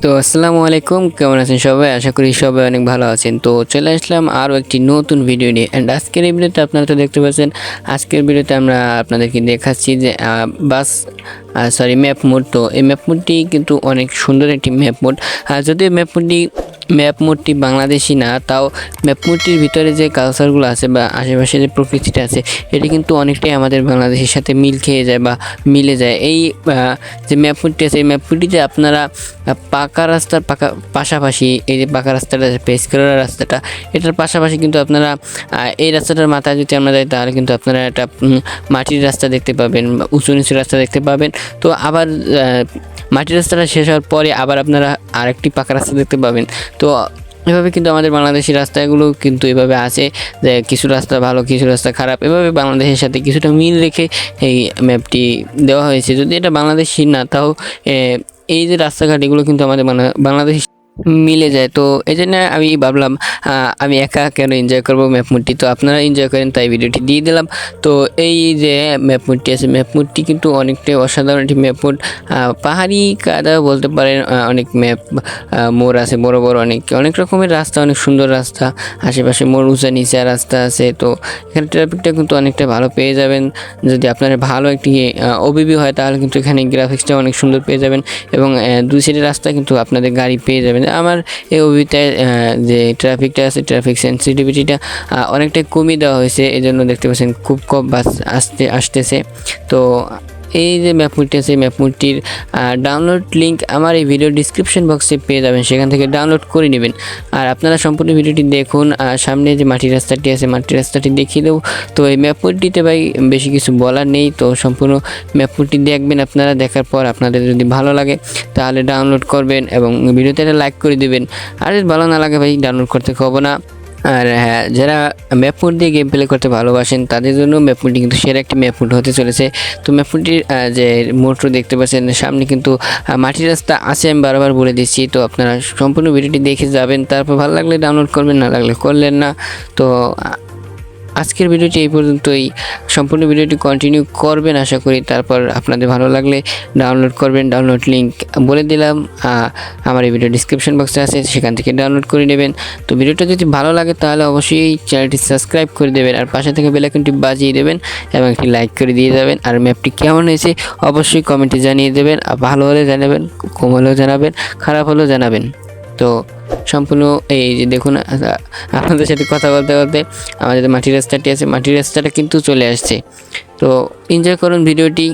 তো আসসালামু আলাইকুম কেমন আছেন সবাই? আশা করি সবাই অনেক ভালো আছেন। তো চলে আসলাম আরও একটি নতুন ভিডিও নিয়ে। অ্যান্ড আজকের এই ভিডিওতে আপনারা তো দেখতে পাচ্ছেন আজকের ভিডিওতে আমরা আপনাদেরকে দেখাচ্ছি যে বাস সরি ম্যাপ মোড তো এই ম্যাপ মোডটি কিন্তু অনেক সুন্দর একটি ম্যাপ মোড যদিও ম্যাপ মোডটি ম্যাপ মোডটি বাংলাদেশি না তাও ম্যাপ মোডটির ভিতরে যে কালচারগুলো আছে বা আশেপাশে যে প্রকৃতিটা আছে এটি কিন্তু অনেকটাই আমাদের বাংলাদেশের সাথে মিল খেয়ে যায় বা মিলে যায়। এই যে ম্যাপ মোডটি আছে এই ম্যাপ মোডটিতে আপনারা আহ, পাকা রাস্তার পাকা, পাশাপাশি এই যে পাকা রাস্তাটা পেস করা রাস্তাটা, এটার পাশাপাশি কিন্তু আপনারা এই রাস্তাটার মাথায় যদি আমরা যাই, তাহলে কিন্তু আপনারা একটা মাটির রাস্তা দেখতে পাবেন, উঁচু নিচু রাস্তা দেখতে পাবেন। তো আবার মাটির রাস্তাটা শেষ হওয়ার পরে আবার আপনারা আরেকটি পাকা রাস্তা দেখতে পাবেন। তো এভাবে কিন্তু আমাদের বাংলাদেশি রাস্তাগুলো কিন্তু এভাবে আছে যে কিছু রাস্তা ভালো, কিছু রাস্তা খারাপ, এভাবে বাংলাদেশের সাথে কিছুটা মিল রেখে এই ম্যাপটি দেওয়া হয়েছে। যদি এটা বাংলাদেশি না, তাও এই যে রাস্তাঘাট এগুলো কিন্তু আমাদের মানে বাংলাদেশ মিলে যায়। তো এই জন্য আমি ভাবলাম আমি একা কেন এনজয় করব ম্যাপ তো আপনারা এনজয় করেন, তাই ভিডিওটি দিয়ে দিলাম। তো এই যে ম্যাপ মুডটি আছে ম্যাপ কিন্তু অনেকটাই অসাধারণ একটি ম্যাপ মুড পাহাড়ি কাদা বলতে পারেন অনেক ম্যাপ মোড় আছে, বড় বড় অনেক অনেক রকমের রাস্তা, অনেক সুন্দর রাস্তা। আশেপাশে মোড়, উঁচা নিচা রাস্তা আছে। তো এখানে ট্রাফিকটা কিন্তু অনেকটা ভালো পেয়ে যাবেন। যদি আপনার ভালো একটি ওবিবি হয়, তাহলে কিন্তু এখানে গ্রাফিক্সটা অনেক সুন্দর পেয়ে যাবেন। এবং দুই সাইডের রাস্তা কিন্তু আপনাদের গাড়ি পেয়ে যাবেন। আমার এই ওবিটায় যে ট্রাফিকটা আছে ট্রাফিক সেন্সিটিভিটিটা অনেকটাই কমিয়ে দেওয়া হয়েছে। এই জন্য দেখতে পাচ্ছেন খুব কম বাস আসতে, আসতেছে। তো এই যে ম্যাপমুডটি আছে ম্যাপমুডটির ডাউনলোড লিঙ্ক আমার এই ভিডিও ডিসক্রিপশন বক্সে পেয়ে যাবেন, সেখান থেকে ডাউনলোড করে নেবেন। আর আপনারা সম্পূর্ণ ভিডিওটি দেখুন সামনে যে মাটির রাস্তাটি আছে মাটির রাস্তাটি দেখিয়ে দেবো। তো এই ম্যাপমুডটিতে ভাই বেশি কিছু বলার নেই, তো সম্পূর্ণ ম্যাপমুডটি দেখবেন আপনারা, দেখার পর আপনাদের যদি ভালো লাগে, তাহলে ডাউনলোড করবেন এবং ভিডিওতে লাইক করে দেবেন। আর ভালো না লাগে ভাই ডাউনলোড করতে খাব না। আর হ্যাঁ যারা ম্যাপমুড দিয়ে গেম প্লে করতে ভালোবাসেন, তাদের জন্য ম্যাপমুডটি কিন্তু সেরা একটি ম্যাপমুড হতে চলেছে। তো ম্যাপমুডটির যে মোটর দেখতে পাচ্ছেন, সামনে কিন্তু মাটির রাস্তা আছে আমি বারবার বলে দিচ্ছি, তো আপনারা সম্পূর্ণ ভিডিওটি দেখে যাবেন। তারপর ভালো লাগলে ডাউনলোড করবেন, না লাগলে করলেন না। তো আজকের ভিডিওটি এই পর্যন্তই। সম্পূর্ণ ভিডিওটি কন্টিনিউ করবেন আশা করি। তারপর আপনাদের ভালো লাগলে ডাউনলোড করবেন ডাউনলোড লিঙ্ক বলে দিলাম। আমার এই ভিডিও ডিসক্রিপশন বক্সে আছে, সেখান থেকে ডাউনলোড করে নেবেন। তো ভিডিওটা যদি ভালো লাগে তাহলে অবশ্যই চ্যানেলটি সাবস্ক্রাইব করে দেবেন আর পাশে থেকে বেলাইকনটি বাজিয়ে দেবেন এবং একটি লাইক করে দিয়ে যাবেন। আর ম্যাপটি কেমন হয়েছে অবশ্যই কমেন্টে জানিয়ে দেবেন। আর ভালো হলে জানাবেন, কম হলেও জানাবেন, খারাপ হলেও জানাবেন। তো সম্পূর্ণ এই যে দেখুন, আপনাদের সাথে কথা বলতে বলতে আমাদের মাটির রাস্তাটি আছে, মাটির রাস্তাটা কিন্তু চলে আসছে। তো এনজয় করুন ভিডিওটি।